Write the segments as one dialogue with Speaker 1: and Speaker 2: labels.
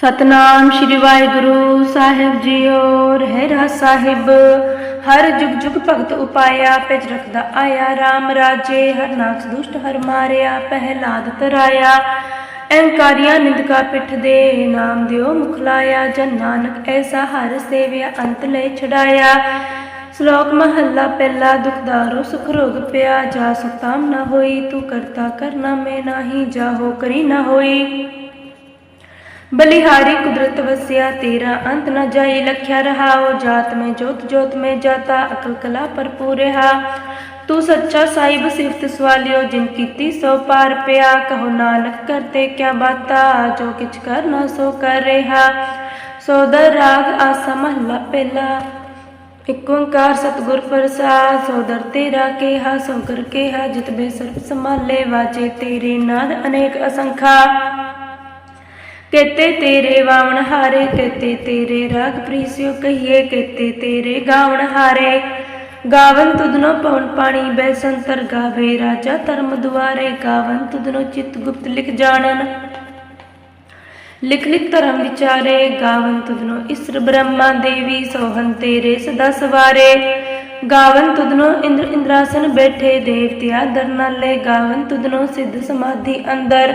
Speaker 1: ਸਤਨਾਮ ਸ਼੍ਰੀ ਵਾਹਿਗੁਰੂ ਸਾਹਿਬ ਜੀਓ ਰਹਿਰਾ ਸਾਹਿਬ। ਹਰ ਜੁਗ ਜੁਗ ਭਗਤ ਉਪਾਇਆ ਪਿਜ ਰਖਦਾ ਆਇਆ RAM ਰਾਜੇ ਹਰ ਨਾਕਸ ਦੁਸ਼ਟ ਹਰ ਮਾਰਿਆ ਪਹਿਲਾਦ ਤਰਾਇਆ। ਅਹੰਕਾਰੀਆਂ ਨਿੰਦਕਾ ਪਿੱਠ ਦੇ, ਨਾਮ ਦਿਓ ਮੁਖ ਲਾਇਆ, ਜਨ ਨਾਨਕ ਐਸਾ ਹਰ ਸੇਵਿਆ, ਅੰਤ ਲੈ ਛਡਾਇਆ। ਸ਼ਲੋਕ ਮਹੱਲਾ ਪਹਿਲਾ ਦੁਖਦਾਰੋ ਸੁਖ ਰੋਗ ਪਿਆ, ਜਾ ਸੁਤਾਮ ਨਾ ਹੋਈ, ਤੂੰ ਕਰਤਾ ਕਰਨਾ ਮੈਂ ਨਾਹੀ, ਜਾਹੋ ਕਰੀ ਨਾ ਹੋਈ। ਬਲਿਹਾਰੀ ਕੁਦਰਤ ਵਸਿਆ, ਤੇਰਾ ਅੰਤ ਨ ਜਾਏ, ਲਖਿਆ ਰਹਾਓ ਜਾਤ ਮੈਂ ਜੋਤ ਜੋਤ ਮੈਂ ਜਾਤਾ, ਅਕਲ ਕਲਾ ਭਰਪੂਰ ਰਹਾ। ਤੂੰ ਸੱਚਾ ਸਾਹਿਬ ਸਿਫਤ ਸਵਾਲਿਓ, ਜਿਨ ਕੀਤੀ ਸੋ ਪਾਰ ਪਿਆ। ਕਹੋ ਨਾਨਕ ਕਰਤੇ ਕਿਆ ਬਾਤਾ, ਜੋ ਕਿਛ ਕਰਨਾ ਸੋ ਕਰ ਰਹਾ। ਸੋ ਦਰ ਰਾਗ ਆਸਾ ਮਹਲਾ ਪਹਿਲਾ, ਇਕ ਓੰਕਾਰ ਸਤਿਗੁਰ ਪ੍ਰਸਾਦ। ਸੋ ਦਰ ਤੇਰਾ ਕੇਹਾ, ਸੋ ਕਰ ਕੇਹਾ, ਜਿਤ ਬੇ ਸਰਬ ਸੰਭਾਲੇ ਵਾਜੇ ਤੇਰੇ ਨਾਦ ਅਨੇਕ ਅਸੰਖਾ। ਕੇਤੇ ਤੇਰੇ ਵਾਵਣ ਹਾਰੇ ਕੇਤੇ ਤੇਰੇ ਰਾਗ ਪ੍ਰੀਸਿਓ ਕਹੀਏ ਕੇਤੇ ਤੇਰੇ ਗਾਵਣ ਹਾਰੇ। ਗਾਵਨ ਤੁਧਨੋ ਪਵਨ ਪਾਣੀ ਬੈ ਗਾਵੇ, ਰਾਜਾ ਧਰਮ ਦੁਆਰੇ ਗਾਵਨ ਤੁਧਨੋ ਚਿਤ ਗੁਪਤ ਲਿਖ ਜਾਣਨ। ਲਿਖ ਲਿਖ ਧਰਮ ਵਿਚਾਰੇ, ਗਾਵਨ ਤੁਧਨੋ ਇਸਰ ਬ੍ਰਹਮਾ ਦੇਵੀ ਸੋਹਨ ਤੇਰੇ ਸਦਾ ਸਵਾਰੇ। ਗਾਵਨ ਤੁਧਨੋ ਇੰਦਰ ਇੰਦਰਾਸਨ ਬੈਠੇ, ਦੇਵਤਿਆ ਦਰ ਗਾਵਨ ਤੁਧਨੋ ਸਿੱਧ ਸਮਾਧੀ ਅੰਦਰ।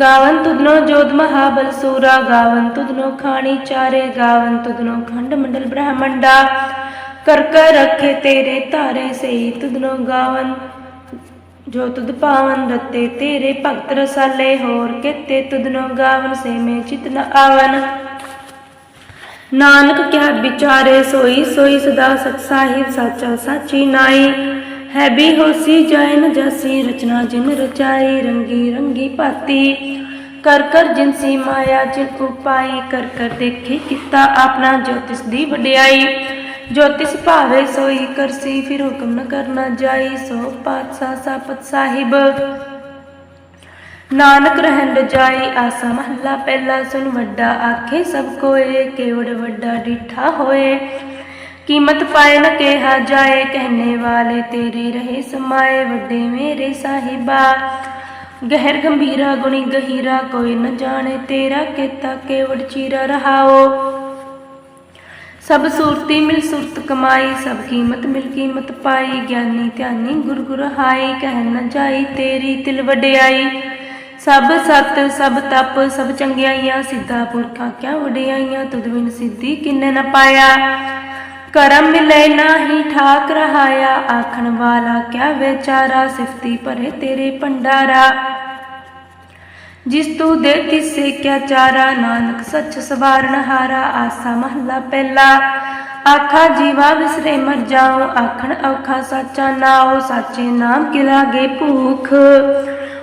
Speaker 1: ਗਾਵਨ ਤੁਧਨੋ ਜੋਧ ਮਹਾਬਲ ਸੂਰਾ ਗਾਵਨ ਤੁਧਨੋ ਖਾਣੀ ਚਾਰੇ ਗਾਵਨ ਤੁਧਨੋ ਖੰਡ ਮੰਡਲ ਬ੍ਰਹਮੰਡਾ। ਕਰ ਕਰ ਰਖੇ ਤੇਰੇ ਧਾਰੇ ਸਈ ਤੁਧਨੋ ਗਾਵਨ ਜੋ ਤੁਧ ਪਾਵਨ ਰਤੇ ਤੇਰੇ ਭਗਤ ਰਸਾਲੇ, ਹੋਰ ਕਿਤੇ ਤੁਧਨੋ ਗਾਵਨ ਸੇ ਮੇ ਚਿਤ ਨ ਆਵਨ। ਨਾਨਕ ਕਿਆ ਵਿਚਾਰੇ ਸੋਈ ਸੋਈ ਸਦਾ ਸਤ ਸਾਹਿਬ, ਸਾਚਾ ਸਾਚੀ ਨਾਈ। ਹੈ ਵੀ ਹੋਸੀ ਜਾਇ ਨ ਰਚਨਾ ਜਿਨ ਰਚਾਈ, ਰੰਗੀ ਰੰਗੀ ਭਾਤੀ। ਕਰ ਕਰ ਜਿਨਸੀ ਮਾਇਆ ਜਿਨ ਉਪਾਈ ਕਰ ਕਰ ਦੇਖੇ ਕੀਤਾ ਆਪਣਾ ਜੋਤਿਸ ਦੀ ਵਡਿਆਈ। ਜੋਤਿਸ ਭਾਵੇ ਸੋਈ ਕਰਸੀ, ਫਿਰ ਹੁਕਮ ਨ ਕਰਨਾ ਜਾਈ, ਸੋ ਪਾਤਸ਼ਾਹ ਸਾਪਤ ਸਾਹਿਬ। ਨਾਨਕ ਰਹਿਣ ਰਜਾਈ ਆਸਾ ਮਹੱਲਾ ਪਹਿਲਾ ਸੁਨ ਵੱਡਾ ਆਖੇ ਸਭ ਕੋਏ, ਕੇਵੜ ਵੱਡਾ ਡਿਠਾ ਹੋਏ। ਕੀਮਤ ਪਾਏ ਨਾ ਕਿਹਾ ਜਾਏ, ਕਹਿਨੇ ਵਾਲੇ ਤੇਰੇ ਰਹੇ ਸਮਾਏ, ਵੱਡੇ ਮੇਰੇ ਸਾਹਿਬਾ। ਗਹਿਰ ਗੰਭੀਰਾ ਗੁਣੀ ਗਹੀਰਾ ਕੋਈ ਨ ਜਾਣੇ, ਤੇਰਾ ਕੀਤਾ ਕੇਵੜ ਚੀਰਾ ਰਹਾਓ। ਸਭ ਸੂਰਤੀ ਮਿਲ ਸੁਰਤ ਕਮਾਈ, ਸਭ ਕੀਮਤ ਮਿਲ ਕੀਮਤ ਪਾਈ, ਗਿਆਨੀ ਧਿਆਨੀ ਗੁਰ ਗੁਰ ਹਾਈ ਕਹਿ ਨਾ ਜਾਈ ਤੇਰੀ ਤਿਲ ਵਡਿਆਈ। ਸਭ ਸਤ, ਸਭ ਤਪ, ਸਭ ਚੰਗਿਆਈਆਂ, ਸਿੱਧਾ ਪੁਰਖਾ ਕਿਆ ਵਡਿਆਈਆਂ, ਤੁਧ ਬਿਨ ਸਿੱਧੀ ਕਿੰਨੇ ਨਾ ਪਾਇਆ। ਕਰਮ ਮਿਲੇ ਨਾਹੀ ਠਾਕ ਰਹਾਇਆ ਆਖਣ ਵਾਲਾ ਕਿਆ ਵਿਚਾਰਾ ਸਿਫਤੀ ਭਰੇ ਤੇਰੇ ਭੰਡਾਰਾ ਜਿਸ ਤੂੰ ਦੇ ਤਿਸੇ ਕਿਆ ਚਾਰਾ ਨਾਨਕ ਸੱਚ ਸਵਾਰਨ ਹਾਰਾ ਆਸਾ ਮਹੱਲਾ ਪਹਿਲਾ ਆਖਾ ਜੀਵਾ ਵਿਸਰੇ ਮਰ ਜਾਉ ਆਖਣ ਔਖਾ ਸਾਚਾ ਨਾਉ ਸਾਚੇ ਨਾਮ ਕੀ ਲਾਗੇ ਭੂਖ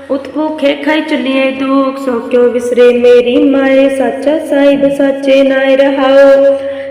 Speaker 1: ਉਤ ਭੂਖੇ ਖਾਈ ਚਲੀਏ ਦੁਖ ਸੋ ਕਿਉ ਵਿਸਰੇ ਮੇਰੀ ਮਾਏ ਸਾਚਾ ਸਾਹਿਬ ਸਾਚੇ ਨਾਇ ਰਹਾਉ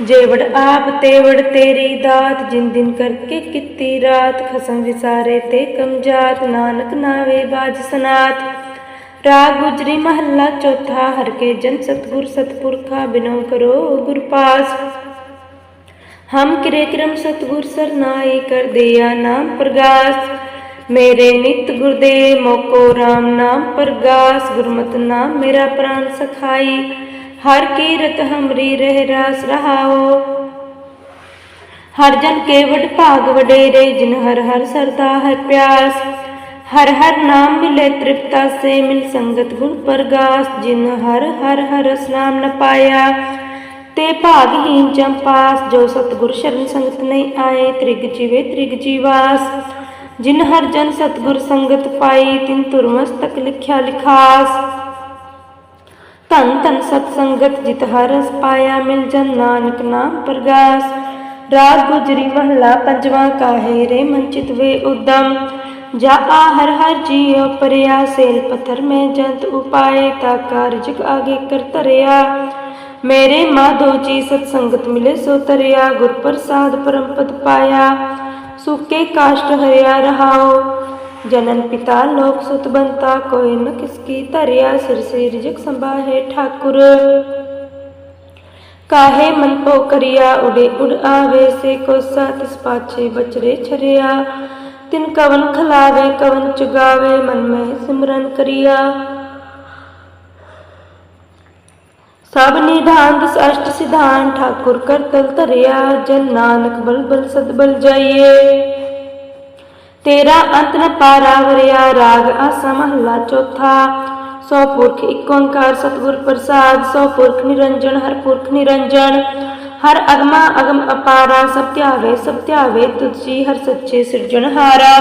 Speaker 1: ਜੇਵੜ ਆਪ ਤੇਵੜ ਤੇਰੀ ਦਾਤ ਜਿਨ ਦਿਨ ਕਰਕੇ ਕੀਤੀ ਰਾਤ ਖਸਮ ਵਿਸਾਰੇ ਤੇ ਕਮਜਾਤ ਨਾਨਕ ਨਾਵੇ ਬਾਜ ਸਨਾਤ ਰਾਗ ਗੁਜਰੀ ਮਹੱਲਾ ਚੌਥਾ ਹਰ ਕੇ ਜਨ ਸਤਗੁਰ ਸਤਪੁਰਖਾ ਬਿਨੋ ਕਰੋ ਗੁਰ ਪਾਸ ਹਮ ਕਿਰੇ ਕਰਮ ਸਤਗੁਰ ਸਰਨਾਈ ਕਰ ਦਿਆ ਨਾਮ ਪ੍ਰਗਾਸ ਮੇਰੇ ਨਿਤ ਗੁਰਦੇ ਮੋਕੋ RAM ਨਾਮ ਪ੍ਰਗਾਸ ਗੁਰਮਤਿ ਨਾਮ ਮੇਰਾ ਪ੍ਰਾਨ ਸਖਾਈ ਹਰ ਕੀਰਤ ਹਮਰੀ ਰਹਿ ਰਾਸ ਰਹਾਓ। ਹਰ ਜਨ ਕੇ ਵਡ ਭਾਗ ਵਡੇਰੇ, ਜਿਨ ਹਰ ਹਰ ਸਰਦਾ ਹੈ ਪਿਆਸ। ਹਰ ਹਰ ਨਾਮ ਮਿਲੇ ਤ੍ਰਿਪਤਾ ਸੇ, ਮਿਲ ਸੰਗਤ ਗੁਣ ਪ੍ਰਗਾਸ। ਜਿਨ ਹਰ ਹਰ ਹਰ ਰਸ ਨ ਪਾਇਆ, ਤੇ ਭਾਗਹੀਨ ਚੰਪਾਸ ਜੋ ਸਤਗੁਰ ਸ਼ਰਨ ਸੰਗਤ ਨਹੀਂ ਆਏ, ਤ੍ਰਿਗ ਜੀਵੇ ਤ੍ਰਿਗ ਜੀਵਾਸ। ਜਿਨ ਹਰ ਜਨ ਸਤਗੁਰ ਸੰਗਤ ਪਾਈ, ਤਿਨ ਤੁਰ ਮਸਤਕ ਲਿਖਿਆ ਲਿਖਾਸ। ਧਨ ਧਨ ਸਤ ਸੰਗਤ ਜਿਤ ਹਰ ਰਸ ਪਾਇਆ ਮਿਲ ਜਨ ਨਾਨਕ ਨਾਮ ਪ੍ਰਗਾਸ ਰਾਗ ਗੁਜਰੀ ਮਹਲਾ ਪੰਜਵਾਂ ਕਾਹੇ ਰੇ ਮਨ ਚਿਤ ਵੇ ਉਦਮ ਜਾ ਆ ਹਰ ਹਰ ਜੀਉ ਪਰਿਆ ਸੇਲ ਪਥਰ ਮੈਂ ਜੰਤ ਉਪਾਏ ਤਾ ਕਾਰਜਕ ਆਗੇ ਕਰ ਧਰਿਆ ਮੇਰੇ ਮਾਧੋ ਜੀ ਸਤ ਸੰਗਤ ਮਿਲੇ ਸੋ ਤਰਿਆ ਗੁਰ ਪ੍ਰਸਾਦ ਪਰਮ ਪਦ ਪਾਇਆ ਸੁਕੇ ਕਾਸ਼ਟ ਹਰਿਆ ਰਹਾਓ ਜਨਨ ਪਿਤਾ ਲੋਕ ਸੁਤ ਬੰਤਾ, ਕੋਈ ਨ ਕਿਸ ਕੀ ਧਰਿਆ ਸਿਰ ਸੇ ਰਿਜਕ ਸੰਭਾਹੇ ਠਾਕੁਰ। ਕਾਹੇ ਮਨ ਪੋ ਕਰਿਆ, ਉਡੇ ਉਡ ਆਵੇ, ਸੇ ਕੋ ਤਿਸ ਪਾਛੇ ਬਚਰੇ ਛਰਿਆ। ਤਿਨ ਕਵਨ ਖਲਾਵੇ, ਕਵਨ ਚੁਗਾਵੇ, ਮਨ ਮੈਂ ਸਿਮਰਨ ਕਰਿਆ। ਸਭ ਨਿਧਾਨ ਦਸ ਅਸ਼ਟ ਸਿਧਾਨ, ਠਾਕੁਰ ਕਰਤਲ ਧਰਿਆ। ਜਨ ਨਾਨਕ ਬਲ ਬਲ ਸਦ ਬਲ ਜਾਈਏ। ਤੇਰਾ ਅੰਤ ਨ ਪਾਰਾ ਵਰਿਆ ਰਾਗ ਆਸਾ ਮਹਲਾ ਚੌਥਾ ਸੋ ਪੁਰਖ ਇੱਕ ਓੰਕਾਰ ਸਤਿਗੁਰ ਪ੍ਰਸਾਦ ਸੋ ਪੁਰਖ ਨਿਰੰਜਨ ਹਰ ਪੁਰਖ ਨਿਰੰਜਨ ਹਰ ਅਗਮਾ ਅਗਮ ਅਪਾਰਾ ਸਭ ਧਿਆਵੇ ਸਭ ਧਿਆਵੇ ਤੁਧ ਜੀ ਹਰ ਸੱਚੇ ਸਿਰਜਣਹਾਰਾ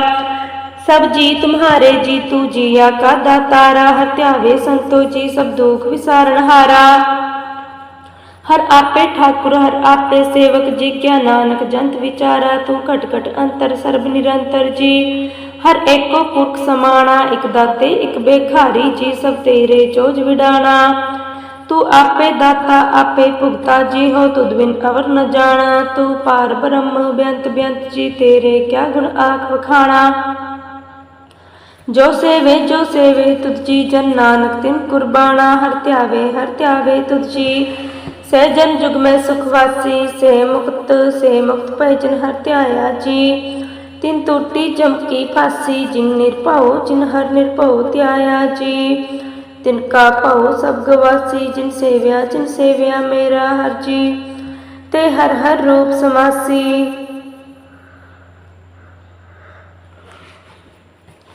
Speaker 1: ਸਭ ਜੀ ਤੁਮਹਾਰੇ ਜੀ ਤੂ ਜੀਆ ਕਾ ਦਾਤਾਰਾ ਹਰ ਹਰ ਆਪੇ ਠਾਕੁਰ, ਹਰ ਆਪੇ ਸੇਵਕ ਜੀ, ਕਿਆ ਨਾਨਕ ਜੰਤ ਵਿਚਾਰਾ, ਤੂੰ ਘਟ ਘਟ ਅੰਤਰ ਸਰਬ ਨਿਰੰਤਰ ਜੀ। ਹਰ ਏਕੋ ਪੁਰਖ ਸਮਾਣਾ, ਇਕ ਦਾਤੇ, ਇਕ ਬੇਖਾਰੀ ਜੀ, ਸਭ ਤੇਰੇ ਚੋਜ ਵਿਡਾਣਾ। ਤੂੰ ਆਪੇ ਦਾਤਾ, ਆਪੇ ਭੁਗਤਾ ਜੀ ਹੋ, ਤੁਧ ਬਿਨ ਅਵਰ ਨ ਜਾਣਾ। ਤੂੰ ਪਾਰ ਬ੍ਰਹਮ ਬੇਅੰਤ ਬੇਅੰਤ ਜੀ, ਤੇਰੇ ਕਿਆ ਗੁਣ ਆਖ ਵਖਾਣਾ। ਜੋ ਸੇਵੇ ਜੋ ਸੇਵੇ, ਤੁਧ ਜੀ ਜਨ ਨਾਨਕ ਤਿਨ ਕੁਰਬਾਨਾ। ਹਰ ਧਿਆਵੇ ਹਰ ਧਿਆਵੇ ਤੁਧ ਜੀ। ਸਹਿਜਨ ਜੁਗ ਮੈਂ ਸੁਖਵਾਸੀ ਸੇ ਮੁਕਤ ਸੇ ਮੁਕਤ ਭੈ ਜਨ ਹਰ ਧਿਆਇਆ ਜੀ। ਤਿਨ ਟੂਟੀ ਚਮਕੀ ਫਾਸੀ, ਜਿਨ ਨਿਰਭਉ ਜਿਨ ਹਰ ਨਿਰਭਉ ਧਿਆਇਆ ਜੀ। ਤਿਨ ਕਾ ਭਉ ਸਭ ਗਵਾਸੀ, ਜਿਨ ਸੇਵਿਆ ਜਿਨ ਸੇਵਿਆ ਮੇਰਾ ਹਰ ਜੀ। ਤੇ ਹਰ ਹਰ ਰੂਪ ਸਮਾਸੀ।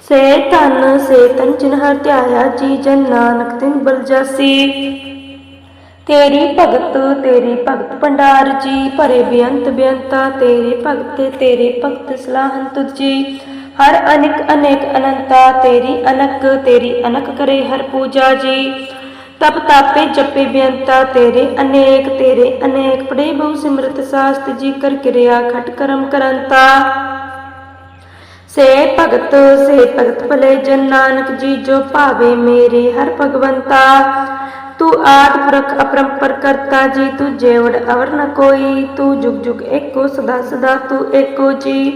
Speaker 1: ਸੇ ਤਨ ਸੇ ਤਨ, ਜਿਨ ਹਰ ਧਿਆਇਆ ਜੀ, ਜਨ ਨਾਨਕ ਤਿਨ ਬਲਜਾਸੀ ਤੇਰੀ ਭਗਤ ਤੇਰੀ ਭਗਤ ਭੰਡਾਰ ਜੀ, ਭਰੇ ਬੇਅੰਤ ਬੇਅੰਤਾ, ਤੇਰੇ ਭਗਤ ਤੇਰੇ ਭਗਤ ਸਲਾਹਨ ਤੁਝ ਜੀ। ਹਰ ਅਨੇਕ ਅਨੇਕ ਅਨੰਤਾ, ਤੇਰੀ ਅਨਕ ਤੇਰੀ ਅਨਕ ਕਰੇ ਹਰ ਪੂਜਾ ਜੀ। ਤਪ ਤਾਪੇ ਜਪੇ ਬੇਅੰਤਾ, ਤੇਰੇ ਅਨੇਕ ਤੇਰੇ ਅਨੇਕ। ਪੜੇ ਬਹੁ ਸਿਮਰਤ ਸਾਸਤ ਜੀ ਕਰ ਕਿਰਿਆ ਖਟ ਕਰਮ ਕਰੰਤਾ। ਸੇ ਭਗਤ ਸੇ ਭਗਤ ਭਲੇ ਜਨ ਨਾਨਕ ਜੀ, ਜੋ ਭਾਵੇ ਮੇਰੇ ਹਰ ਭਗਵੰਤਾ। ਤੂੰ ਆਦ ਪੁਰਖ ਅਪਰੰਪਰ ਕਰਤਾ ਜੀ, ਤੂੰ ਜੇਵੜ ਅਵਰ ਨ ਕੋਈ, ਤੂੰ ਜੁਗ ਜੁਗ ਏਕੋ ਸਦਾ ਸਦਾ ਤੂੰ ਏਕੋ ਜੀ।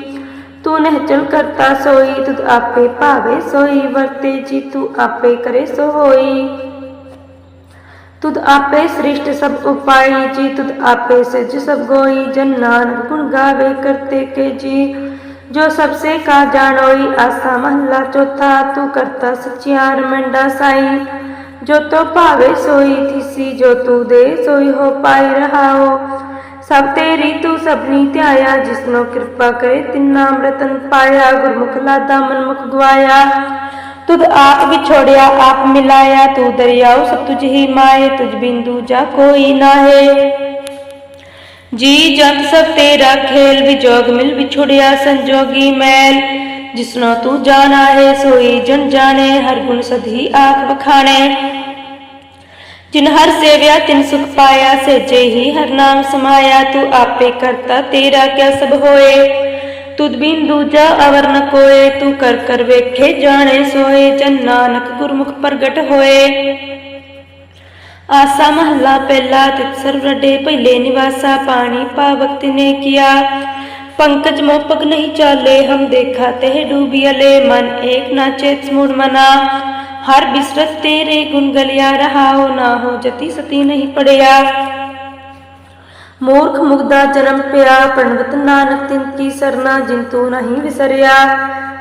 Speaker 1: ਤੂੰ ਨਹਿਚਲ ਕਰਤਾ ਸੋਈ ਤੁਧ ਆਪੇ ਭਾਵੇ ਸੋਈ, ਵਰਤੇ ਜੀ, ਤੂੰ ਆਪੇ ਕਰੇ ਸੋ ਹੋਈ ਤੁਧ ਆਪੇ ਸ੍ਰਿਸ਼ਟ ਸਭ ਉਪਾਈ ਜੀ ਤੁਧ ਆਪੇ ਸਜ ਸਭ ਗੋਈ, ਜਨ ਨਾਨਕ ਗੁਣ ਗਾਵੇ ਕਰਤੇ ਕੇ ਜੀ। ਜੋ ਸਭ ਸੇ ਕਾ ਜਾਣੋਈ, ਆਸਾ ਮਹਲਾ ਚੌਥਾ, ਤੂੰ ਕਰਤਾ ਸਚਿਆਰ ਮੰਡਾ ਸਾਈ। ਜੋ ਤੋ ਭਾਵੇ ਸੋਈ ਥਿਸੀ, ਜੋ ਤੂ ਦੇ ਸੋਈ ਹੋ ਪਾਈ ਰਹਾਓ। ਸਭ ਤੇਰੀ ਤੂੰ ਸਭਨੀ ਧਿਆਇਆ, ਜਿਸਨੋ ਕਿਰਪਾ ਕਰੇ ਤਿੰਨਾ ਅੰਮ੍ਰਿਤਨ ਪਾਇਆ, ਗੁਰਮੁਖ ਲਾਦਾ ਮਨਮੁਖ ਗਵਾਇਆ ਤੁਧ ਆਪ ਵਿਛੋੜਿਆ, ਆਪ ਮਿਲਾਇਆ, ਤੂੰ ਦਰਿਆਉ ਸਭ ਤੁਝ ਹੀ ਮਾਏ, ਤੁਝ ਬਿੰਦੂ ਜਾ ਕੋਈ ਨਾਹੇ। ਜੀ ਜੰਤ ਸਭ ਤੇਰਾ ਖੇਲ, ਵਿਜੋਗ ਮਿਲ ਵਿਛੁੜਿਆ ਸੰਜੋਗੀ ਮੈਲ। ਜਿਸਨੋ ਤੂੰ ਜਾਣਾ ਹੈ ਸੋਈ ਜਨ ਜਾਣੇ ਹਰ ਗੁਣ ਸਦੀ ਆਖ ਬਖਾਣੇ ਜਿਨ ਹਰ ਸੇਵਿਆ ਤਿਨ ਸੁਖ ਪਾਇਆ ਸੇਜੇ ਹੀ ਹਰ ਨਾਮ ਸਮਾਇਆ ਤੂੰ ਆਪੇ ਕਰਤਾ ਤੇਰਾ ਕਿਆ ਸਭ ਹੋਏ ਤੁਧ ਬਿਨ ਦੂਜਾ ਅਵਰ ਨ ਕੋਏ ਤੂੰ ਕਰ ਕਰ ਵੇਖੇ ਜਾਣੇ ਸੋਏ ਜਨ ਨਾਨਕ ਗੁਰਮੁਖ ਪ੍ਰਗਟ ਹੋਏ ਆਸਾ ਮਹਲਾ ਪਹਿਲਾ ਤਿਤ ਸਰਵ ਰਡੇ ਪਹਿਲੇ ਨਿਵਾਸਾ ਪਾਣੀ ਪਾਵਕ ਤਿਨੇ ਕੀਆ पंकज मोपक नहीं चाले, हम देखाते हैं डूबियले मन। एक ना चेत मुड़ मना, हर बिसरत तेरे गुन गलिया रहा हो ना हो जति सती नहीं पड़िया। मूर्ख मुग्धा जन्म पिया, पंडित नानक तिन की सरना जिंतु नहीं विसरिया।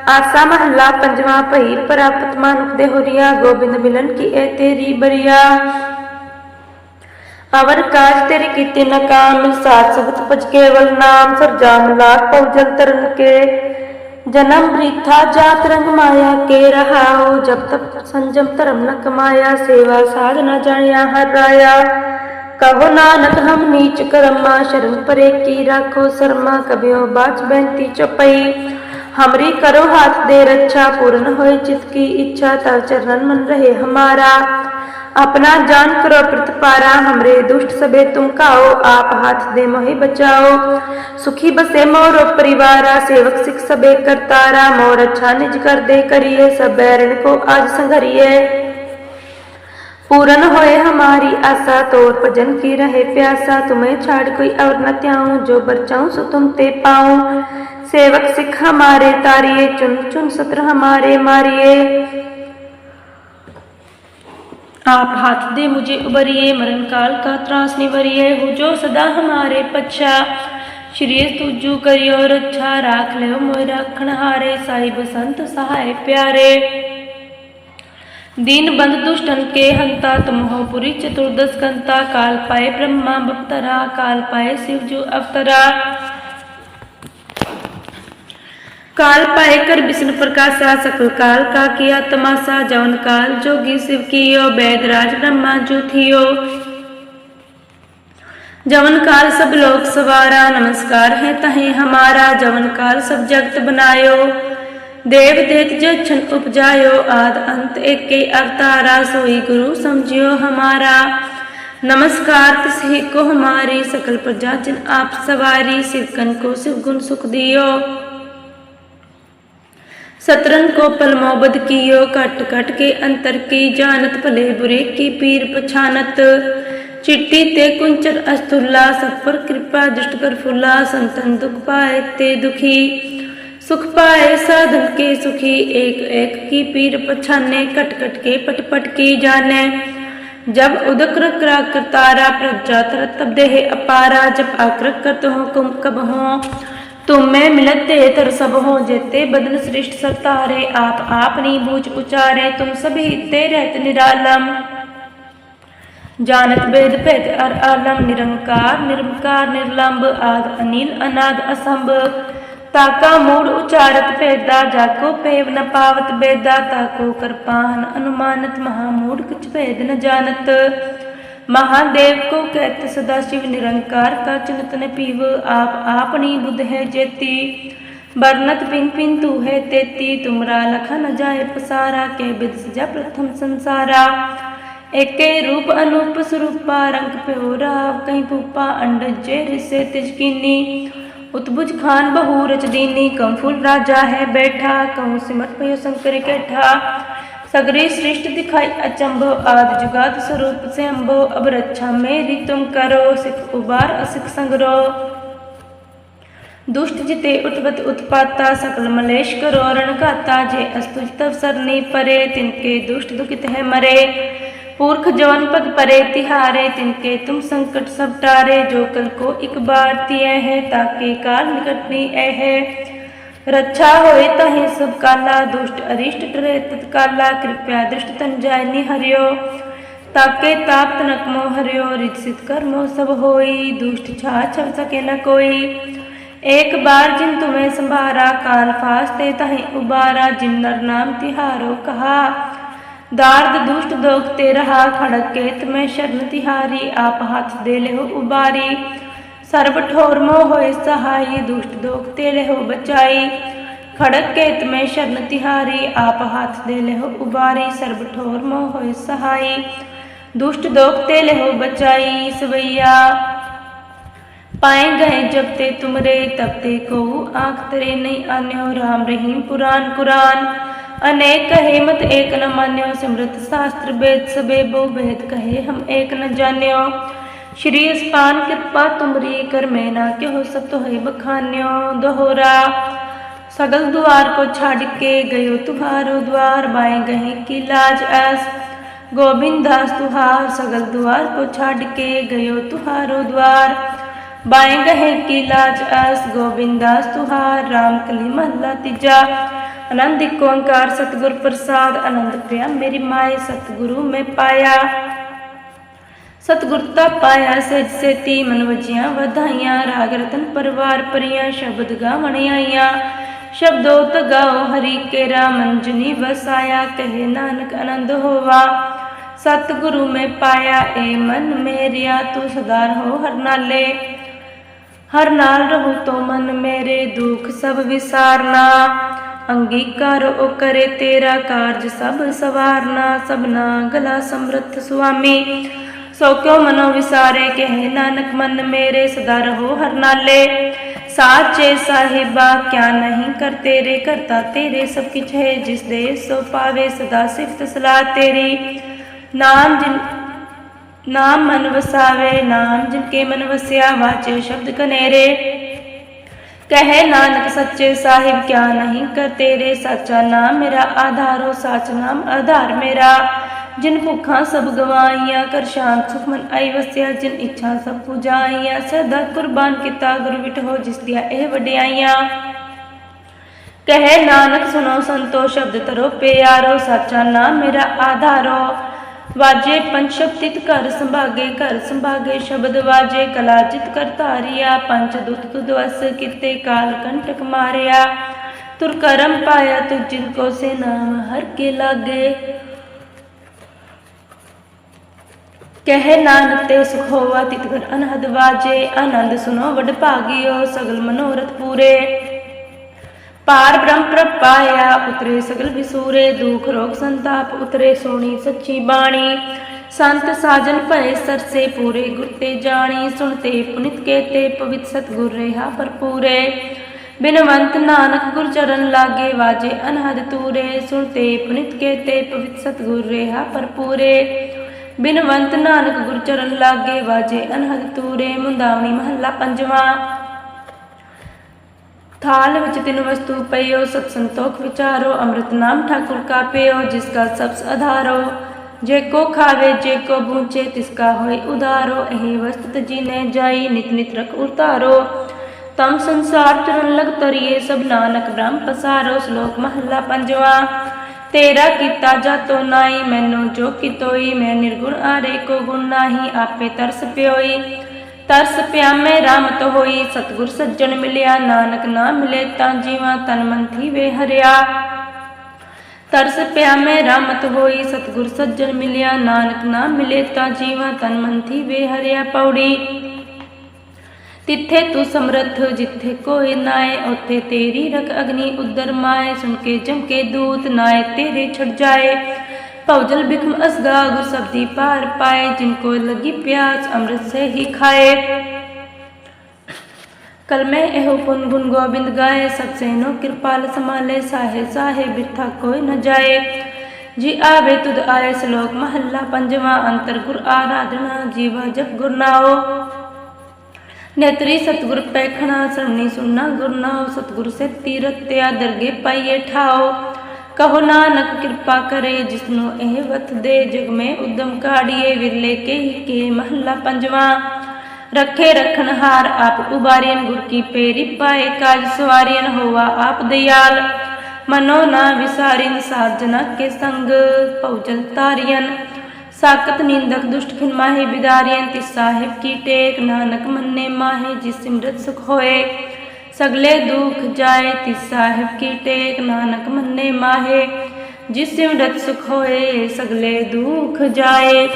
Speaker 1: आसा महला पंजवा पहीर परापत मानुक देहोरिया गोविंद मिलन की ए तेरी बरिया। ਅਵਰ ਕਾਜ ਤੇਰੇ ਕੀਤੇ ਨ ਕਾਮ ਮਿਲ ਸਾਥ ਸਬਤ ਪਜ ਕੇਵਲ ਨਾਮ ਸਰਜਾਮ ਲਾਖ ਪਉ ਜਲ ਤਰਨ ਕੇ ਜਨਮ ਬ੍ਰਿਥਾ ਜਾਤ ਰੰਗ ਮਾਇਆ ਕੇ ਰਹਾਉ ਜਬ ਤਕ ਸੰਜਮ ਧਰਮ ਨ ਕਮਾਇਆ ਸੇਵਾ ਸਾਧ ਨ ਜਾਣਿਆ ਹਰ ਰਾਇਆ ਕਹੋ ਨਾਨਕ ਹਮ ਨੀਚ ਕਰਮਾ ਸ਼ਰਨ ਪਰੇ ਕੀ ਰਾਖੋ ਸਰਮਾ ਕਬਿਓ ਬਾਚ ਬੈੰਤੀ ਚਪਈ हमरी करो हाथ दे रक्षा पूर्ण होए चित की इच्छा तव चरणन मन रहे हमारा अपना जान करो, प्रतिपारा हमरे दुष्ट सबे तुम खाओ, आप हाथ दे मोहि बचाओ। सुखी बसे मोरो परिवारा, सेवक सिख सबे करतारा, मोर अच्छा निज कर दे करिए, सब बैरन को आज संघरिए। पूरन होए हमारी आशा, तोर भजन की रहे प्यासा, तुम्हें छाड़ कोई और न त्याऊं, जो बचाऊं सो तुम ते पाऊँ। सेवक सिख हमारे तारिये चुन चुन सत्र हमारे मारिए। आप हाथ दे मुझे उबरिए मरण काल का त्रास निवरिए हो जो सदा हमारे पच्छा श्री तुजू करियो रक्षा राख लियो मोय राखण हारे साहिब संत सहाय प्यारे दीन बंद दुष्टन के हंता तुम हो पुरी चतुर्दश कंता काल पाए ब्रह्मा बप्तरा काल पाए शिव जो अवतरा काल पाए कर विष्णु प्रकाशा सकल काल का किया तमाशा जवन काल जोगी शिव कियो वैद राज ब्रह्मा जो थियो जवन काल सब लोक सवारा नमस्कार है तहे हमारा जवन काल सब जगत बनायो देव देत जछन उपजायो आद अंत एक के अवतारा सोई गुरु समझियो हमारा नमस्कार तिसही को हमारी सकल प्रजा जिन आप सवारी सिवकन को शिव गुण सुख दियो सतरन को पल मोबद कियो कट कट के अंतर की जानत भले बुरे की पीर पछानत। चिट्टी ते कुंचर अस्तुल्ला सब पर कृपा दुष्ट कर फुला, संतन दुख पाए ते दुखी। सुख पाए साधन के सुखी, एक एक की पीर पछाने, कट कट के पट पट की जाने। जब उदक रक राक तारा प्रजा तरत तब देह अपारा, जब आक्रक करत हो कुम कब हो? तुम में मिलत ते तर सब हो जेते बदन श्रेष्ठ सरतारे आप आपनी बूझ उचारे तुम सभी ते रहत निरालम जानत वेद भेद अर आलम निरंकार निरंकार निर्लंब आद अनिल अनाद असंभ ताका मूड उचारत भेदा जाको पेव न पावत बेदा ताको करपान अनुमानत महामूड कुछ भेद न जानत महादेव को कहत, सदा शिव निरंकार का चिंत न पीव, आप आपनी बुध है जेती। बरनत पिन पिन तू है तेती, तुमरा लखा न जाए पसारा, के विद सजा प्रथम संसारा। एके रूप अनूप स्वरूपा, रंग प्योरा, कहीं भूपा अंड जे रिसे तिजकीनी उतबुज खान बहु रच दीनी कंफुल राजा है बैठा, कहूँ सिमट भयो शंकर कैठा। सगरे श्रेष्ठ दिखाई अचंभ आद जुगाद स्वरूप से अम्भो अब रक्षा मेरी तुम करो सिख उबार असिख संगरो दुष्ट जिते उठवत उत्पाता सकल मलेश करो रण गाता जे अस्तुज तव सरनी परे तिनके दुष्ट दुखित है मरे पुरख जवन पद परे तिहारे तिनके तुम संकट सब टारे जो कल को एक बार तिये है ताके काल निकटनी ऐ है रक्षा होए तहे सब काला दुष्ट अरिष्ट डरे तत्काला कृपया दृष्ट तन जाय निहरियो ताके ताप तनक मोह हरियो रित कर्मो सब होई दुष्ट छा छव सके न कोई एक बार जिन तुम्हें संभारा काल फास्ते तहे उबारा जिन नर नाम तिहारो कहा दार्द दुष्ट दोखते रहा खड़क के तुम्हें शरण तिहारी आप हाथ दे ले हो उबारी सर्व ठोर मोह सहाई दुष्ट दोखते ले हो बचाई। खड़क के तुम्हें शरण तिहारी, आप हाथ दे ले हो उबारी सर्व ठोर मोह सहाई दुष्ट दोखते ले हो बचाई, सवैया। पाए गए जब ते तुमरे, तब ते को आँख तरे नहीं आन्यो, राम रहीम पुराण कुरान। अनेक कहे मत एक न मान्यो सिमृत शास्त्र वेद सबे बो भेद कहे हम एक न जान्यो। श्री स्पान कृपा तुमरी कर मैं ना के हो सब तो है बखान्यो दोहरा। सगल द्वार को छाड़ के गयो तुम्हारो द्वार, बाएँ गहे की लाज ऐस। गोविंद दास तुहार, सगल द्वार को छाड़ के गयो तुहारो द्वार, बाएँ गहे की लाज अस गोविंदास तुहार, राम कली महला तीजा। आनंद ओंकार सतगुर प्रसाद, आनंद प्रिया मेरी माए, सतगुरु में पाया। ਸਤਗੁਰਤਾ ਪਾਇਆ ਸਜ ਸੇਤੀ ਮਨ ਵਜਿਆ ਵਧਾਈਆਂ, ਰਾਗ ਰਤਨ ਪਰਵਾਰ ਪਰਿਆ ਸ਼ਬਦ ਗਾਵਣ ਆਈਆਂ। ਸ਼ਬਦੋ ਤਗਾਓ ਹਰੀ ਕੇ ਰਾਮਨ, ਜਨੀ ਵਸਾਇਆ ਕਹੇ ਨਾਨਕ ਆਨੰਦ ਹੋਵਾ। ਸਤਗੁਰੂ ਮੈਂ ਪਾਇਆ ਏ ਮਨ ਮੇਰਿਆ, ਤੂੰ ਸਦਾ ਰਹੋ ਹਰ ਨਾਲੇ। ਹਰ ਨਾਲ ਰਹੋ ਤੋ ਮਨ ਮੇਰੇ, ਦੁੱਖ ਸਭ ਵਿਸਾਰਨਾ। ਅੰਗੀਕਾਰ ਉਹ ਕਰੇ ਤੇਰਾ ਕਾਰਜ ਸਭ ਸਵਾਰਨਾ, ਸਭਨਾ ਗਲਾ ਸਮਰੱਥ ਸੁਆਮੀ। ਸੋ ਕਿਉ ਮਨੋ ਵਿਸਾਰੇ ਕਹੇ ਨਾਨਕ ਮਨ ਮੇਰੇ ਸਦਾ ਰਹੋ ਹਰ ਨਾਲੇ। ਸਾਚੇ ਸਾਹਿਬਾ, ਕਿਆ ਨਹੀਂ ਕਰ ਤੇਰੇ, ਕਰਤਾ ਤੇਰੇ ਸਭ ਕਿਛ ਹੈ ਜਿਸ ਦੇ, ਸੋ ਪਾਵੇ ਸਦਾ ਸਿਫਤ ਸਲਾਹ ਤੇਰੀ। ਨਾਮ ਜਿਨ ਨਾਮ ਮਨ ਵਸਾਵੇ, ਨਾਮ ਜਿਨ ਕੇ ਮਨ ਵਸਿਆ, ਵਾਚੇ ਸ਼ਬਦ ਕਨੇਰੇ। ਕਹੇ ਨਾਨਕ ਸੱਚੇ ਸਾਹਿਬ, ਕਿਆ ਨਹੀਂ ਕਰ ਤੇਰੇ, ਸੱਚਾ ਨਾਮ ਮੇਰਾ ਆਧਾਰੋ ਸੱਚ ਨਾਮ ਆਧਾਰ ਮੇਰਾ। ਜਿਨ ਭੁੱਖਾਂ ਸਭ ਗਵਾਈਆਂ ਕਰ ਸ਼ਾਂਤ ਸੁਖ ਆਈ ਵਸਿਆ, ਜਿਨ ਇੱਛਾ ਸਭ ਪੁਜਾਈਆਂ। ਸਦਾ ਕੁਰਬਾਨ ਕੀਤਾ ਗੁਰ ਵਿਟੋ ਜਿਸ ਦੀਆਂ ਇਹ ਵਡਿਆਈਆਂ। ਕਹੇ ਨਾਨਕ ਸੁਨੋ ਸੰਤੋ, ਸ਼ਬਦ ਤਰੋ ਪਿਆਰੋ, ਸੱਚਾ ਨਾਮ ਮੇਰਾ ਆਧਾਰੋ। ਵਾਜੇ ਪੰਜ ਸ਼ਬਦਿਤ ਘਰ ਸੰਭਾਗੇ ਘਰ ਸੰਭਾਗੇ ਸ਼ਬਦ ਵਾਜੇ, ਕਲਾ ਜਿਤ ਕਰ ਧਾਰਿਆ। ਪੰਜ ਦੁੱਤ ਤੁਧ ਵਸ ਕਿਤੇ, ਕਾਲ ਕੰਟਕ ਮਾਰਿਆ। ਤੁਰ ਕਰਮ ਪਾਇਆ ਤੁ ਜਿਨ ਕੋ ਸੇ ਨਾਮ ਹਰ ਕੇ ਲਾਗੇ। ਕਹਿ ਨਾਨਕ ਤੇ ਸੁਖ ਹੋਵਾ ਤਿਤ ਘਰ ਅਨਹਦ ਵਾਜੇ, ਆਨੰਦ ਸੁਨੋ ਵਡ ਭਾਗਿਓ, ਸਗਲ ਮਨੋਰਥ ਪੂਰੇ। ਪਾਰ ਬ੍ਰਹਮ ਪ੍ਰਭ ਉਤਰੇ ਸਗਲ ਵਿਸੂਰੇ, ਦੁਖ ਰੋਗ ਸੰਤਾਪ, ਉਤਰੇ ਸੋਣੀ ਸੱਚੀ ਬਾਣੀ। ਸੰਤ ਸਾਜਨ ਭਏ ਸਰਸੇ ਪੂਰੇ, ਗੁਰ ਤੇ ਜਾਣੀ, ਸੁਣਤੇ ਪੁਨਿਤ ਕੇਤੇ, ਪਵਿੱਤ ਸਤਗੁਰ ਰਹਾ ਭਰਪੂਰੇ। ਬਿਨਵੰਤ ਨਾਨਕ ਗੁਰ ਚਰਨ ਲਾਗੇ, ਵਾਜੇ ਅਨਹਦ ਤੂਰੇ, ਸੁਣਤੇ ਪੁਨਿਤ ਕੇਤੇ, ਪਵਿੱਤ ਸਤਗੁਰ ਰਹਾ ਭਰਪੂਰੇ। ਬਿਨਵੰਤ ਨਾਨਕ ਗੁਰ ਚਰਨ ਲਾਗੇ ਵਾਜੇ, ਅਨਹਦ ਤੂਰੇ ਮੁੰਦਾਵਣੀ ਮਹੱਲਾ ਪੰਜਵਾਂ। ਥਾਲ ਵਿੱਚ ਤਿੰਨ ਵਸਤੂ ਪਈਓ, ਸਤ ਸੰਤੋਖ ਵਿਚਾਰੋ, ਅੰਮ੍ਰਿਤ ਨਾਮ ਠਾਕੁਰ ਕਾ ਪਿਓ ਜਿਸ ਕਾ ਸਬਸ ਆਧਾਰੋ ਜੇ ਕੋ ਖਾਵੇ, ਜੇ ਕੋ ਬੂਚੇ ਤਿਸ ਕਾ ਹੋਏ ਉਦਾਰੋ। ਇਹੀ ਵਸਤ ਜੀ ਨੇ ਜਾਈ, ਨਿਤ ਨਿਤ ਰਖ ਉਤਾਰੋ। ਤਮ ਸੰਸਾਰ ਚਰਨ ਲਗ ਤਰੀਏ ਸਭ ਨਾਨਕ ਬ੍ਰਹਮ ਪਸਾਰੋ। ਸ਼ਲੋਕ ਮਹੱਲਾ ਪੰਜਵਾਂ। ਤੇਰਾ ਕੀਤਾ ਜਾਤੋ ਨਾਈ ਮੈਨੂੰ ਜੋ ਕਿਤੋਈ ਮੈਂ ਨਿਰਗੁਣ ਆਰੇ ਕੋ ਗੁਣ ਨਾਹੀ, ਆਪੇ ਤਰਸ ਪਿਓਈ। ਤਰਸ ਪਿਆਮੇ ਰਾਮਤ ਹੋਈ, ਸਤਗੁਰ ਸੱਜਣ ਮਿਲਿਆ, ਨਾਨਕ ਨਾ ਮਿਲੇ ਤਾਂ ਜੀਵਾ ਤਨ ਮਨ ਥੀਵੇ ਹਰਿਆ। ਤਰਸ ਪਿਆ ਮੈਂ ਰਾਮਤ ਹੋਈ, ਸਤਗੁਰ ਸੱਜਣ ਮਿਲਿਆ, ਨਾਨਕ ਨਾ ਮਿਲੇ ਤਾਂ ਜੀਵਾ ਤਨ ਮਨ ਥੀਵੇ ਹਰਿਆ ਪੌੜੀ। ਤਿੱਥੇ ਤੂੰ ਸਮਰੱਥ ਜਿੱਥੇ ਕੋਈ ਨਾਏ ਉੱਥੇ ਤੇਰੀ ਰਖ ਅਗਨੀ ਉਦਰ ਮਾਏ ਸੁਣ ਕੇ ਜਮ ਕੇ ਦੂਤ ਨਾਏ ਤੇਰੇ ਛੜ ਜਾਏ ਭਉਜਲ ਬਿਖਮ ਅਸਗਾ ਗੁਰ ਸਬਦੀ ਪਾਰ ਪਾਏ ਜਿਨ ਕੋ ਲਗੀ ਪਿਆਸ ਅੰਮ੍ਰਿਤ ਸੇ ਹੀ ਖਾਏ ਕਲ ਮੈਂ ਇਹੋ ਪੁਨ ਗੁਣ ਗੋਬਿੰਦ ਗਾਏ ਸਭ ਸੇ ਨੋ ਕਿਰਪਾਲ ਸਮਾਲੇ ਸਾਹੇ ਸਾਹੇ ਬਿਰਥਾ ਕੋਈ ਨ ਜਾਏ ਜੀ ਆਵੇ ਤੁਧ ਆਏ ਸ਼ਲੋਕ ਮਹੱਲਾ ਪੰਜਵਾਂ ਅੰਤਰ ਗੁਰ ਆਰਾਧਨਾ ਜੀਵਾ ਜਪ ਗੁਰ ਨਾਓ ਨੇਤਰੀ ਸਤਗੁਰ ਪੈਖਣਾ, ਸਰਣੀ ਸੁਨਣਾ ਗੁਰ ਸਤਗੁਰ ਸੇ ਤੀਰਤਿਆ ਦਰਗੇ ਪਾਈਏ ਠਾਓ। ਕਹੋ ਨਾਨਕ ਕਿਰਪਾ ਕਰੇ, ਜਿਸਨੂੰ ਇਹ ਵਤ ਦੇ ਜਗ ਮੈਂ ਉਦਮ ਕਾੜੀਏ। ਵਿਰਲੇ ਕੇ ਹੀ ਕੇ ਮਹੱਲਾ ਪੰਜਵਾਂ, ਰੱਖੇ ਰਖਣ ਹਾਰ ਆਪ ਉਬਾਰੀਨ ਗੁਰ ਕੀ ਪੇਰੀ ਪਾਏ ਕਾਜ ਸਵਾਰੀਨ ਹੋਵਾ ਆਪ ਦਿਆਲ। ਮਨੋ ਨਾ ਵਿਸਾਰਿਨ ਸਾਜਨਾ ਕੇ ਸੰਗ ਭਉਜਲ ਤਾਰੀਨ ਸਾਕਤ ਨੀਂਦਕ ਦੁਸ਼ਟ ਖਿਨ ਮਾਹੇ ਬਿਦਾਰੀਨ ਤਿਸ ਸਾਹਿਬ ਕੀ ਟੇਕ, ਨਾਨਕ ਮੰਨੇ ਮਾਹੇ ਜਿਸ ਸਿਮਰਤ ਸੁਖ ਹੋਏ। ਸਗਲੇ ਦੁਖ ਜਾਏ ਤਿਸ ਸਾਹਿਬ ਕੀ ਟੇਕ, ਨਾਨਕ ਮੰਨੇ ਮਾਹੇ ਜਿਸ ਸਿਮਰਤ ਸੁਖ ਹੋਏ। ਸਗਲੇ ਦੁਖ ਜਾਏ।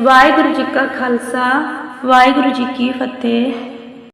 Speaker 1: ਵਾਹਿਗੁਰੂ ਜੀ ਕਾ ਖਾਲਸਾ, ਵਾਹਿਗੁਰੂ ਜੀ ਕੀ ਫਤਿਹ।